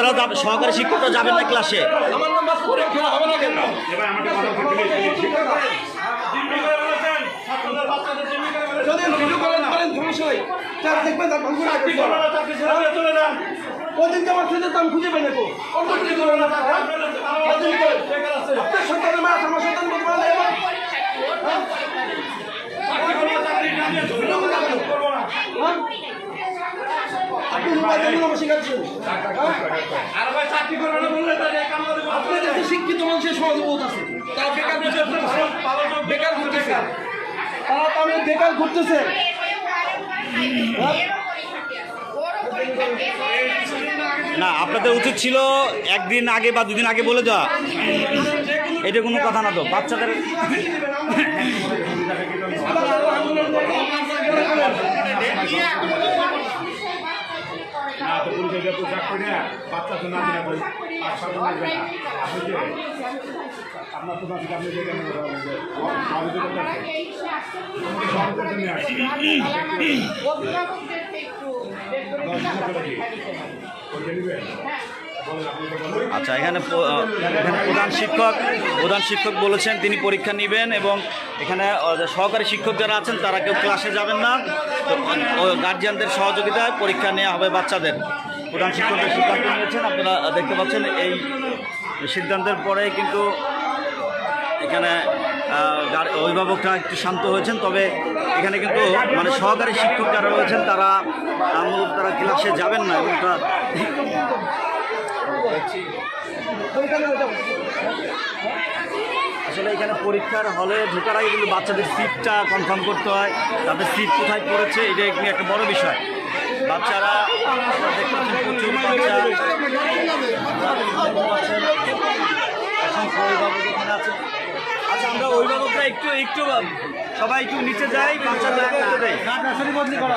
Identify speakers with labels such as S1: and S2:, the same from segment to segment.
S1: আপনারা সহকারী শিক্ষকরা যাবেন না ক্লাসে
S2: আমার নাম্বার পরীক্ষা হবে না কেন যদি ভিডিও করেন করেন সমস্যা নেই চার দেখবেন তার ভাঙুন আগে ওদিন আমার ছেলে দাম খুঁজে পাই না অন্য কিছু করে না আপনার সন্তানের মা আমার সন্তান বলতে পারে না হ্যাঁ? আপনি রূপা দেবেন আমার শিখাচ্ছেন আপনি দেশে শিক্ষিত মানুষের সমাজে বহুত আছে তারা বেকার ঘুরতেছে বেকার ঘুরতেছে তারা তো বেকার ঘুরতেছে
S1: না আপনাদের উচিত ছিল একদিন আগে বা দুদিন আগে বলে দেওয়া এটা কোনো কথা না তো বাচ্চাদের
S3: না তো পুলিশের যে পোশাক পরে বাচ্চা তো নাচে না ভাই আর সাথে নাচবে না। আপনি যে আপনার তো নাচে আপনি যে কেন কথা বলেন যে সহযোগিতা করতে সহযোগিতা নিয়ে আসছি নিবেন বলেন আপনি তো বলেন
S1: আচ্ছা এখানে প্রধান শিক্ষক প্রধান শিক্ষক বলেছেন তিনি পরীক্ষা নেবেন এবং এখানে সহকারী শিক্ষক যারা আছেন, তারা কেউ ক্লাসে যাবেন না। গার্জিয়ানদের সহযোগিতায় পরীক্ষা নেওয়া হবে বাচ্চাদের। প্রধান শিক্ষকের সিদ্ধান্ত নিয়েছেন, আপনারা দেখতে পাচ্ছেন এই সিদ্ধান্তের পরে কিন্তু এখানে অভিভাবকরা একটু শান্ত হয়েছেন, তবে এখানে কিন্তু মানে সহকারী শিক্ষক যারা রয়েছেন, তারা মূলত তারা ক্লাসে যাবেন না, এবং আসলে এখানে পরীক্ষার হলে ঢোকার আগে কিন্তু বাচ্চাদের সিটটা কনফার্ম করতে হয়। তাদের সিট কোথায় পড়েছে এটা একটা বড় বিষয়। বাচ্চারা দেখতে পাচ্ছেন প্রচুর বাচ্চা। আছে। আচ্ছা আমরা অভিভাবকরা একটু একটু সবাই একটু নিচে যাই বাচ্চাদের বদলি করা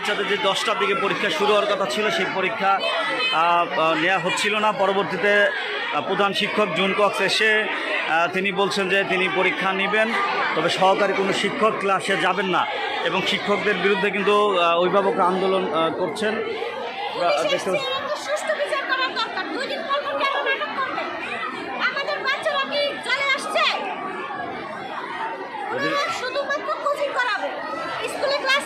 S1: বাচ্চাদের যে দশটার দিকে পরীক্ষা শুরু হওয়ার কথা ছিল সেই পরীক্ষা নেওয়া হচ্ছিল না। পরবর্তীতে প্রধান শিক্ষক জুন কক্স এসে তিনি বলছেন যে তিনি পরীক্ষা নেবেন তবে সহকারী কোনো শিক্ষক ক্লাসে যাবেন না এবং শিক্ষকদের বিরুদ্ধে কিন্তু অভিভাবক আন্দোলন করছেন। শুধুমাত্র কোচিং স্কুলে ক্লাস